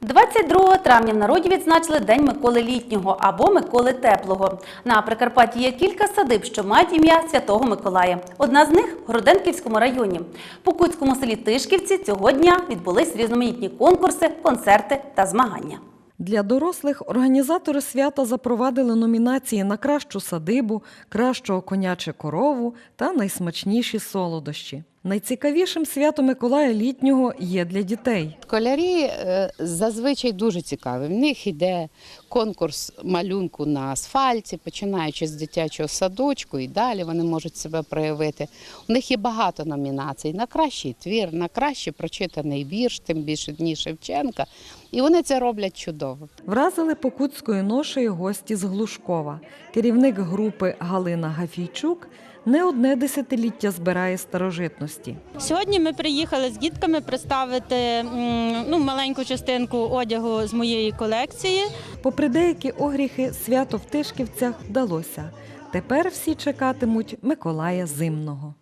22 травня в народі відзначили День Миколи Літнього або Миколи Теплого. На Прикарпатті є кілька садиб, що мають ім'я Святого Миколая. Одна з них в Городенківському районі. По Куцькому селі Тишківці цього дня відбулись різноманітні конкурси, концерти та змагання. Для дорослих організатори свята запровадили номінації на кращу садибу, кращого коняче корову та найсмачніші солодощі. Найцікавішим свято Миколая літнього є для дітей. Школярі е, зазвичай дуже цікаві. В них йде конкурс малюнку на асфальті, починаючи з дитячого садочку, і далі вони можуть себе проявити. У них є багато номінацій на кращий твір, на кращий прочитаний вірш, тим більше дні Шевченка. І вони це роблять чудово. Вразили покутською ношею гості з Глушкова. Керівник групи Галина Гафійчук не одне десятиліття збирає старожитності. Сьогодні ми приїхали з дітками представити ну, маленьку частинку одягу з моєї колекції. Попри деякі огріхи, свято в Тишківцях вдалося. Тепер всі чекатимуть Миколая Зимного.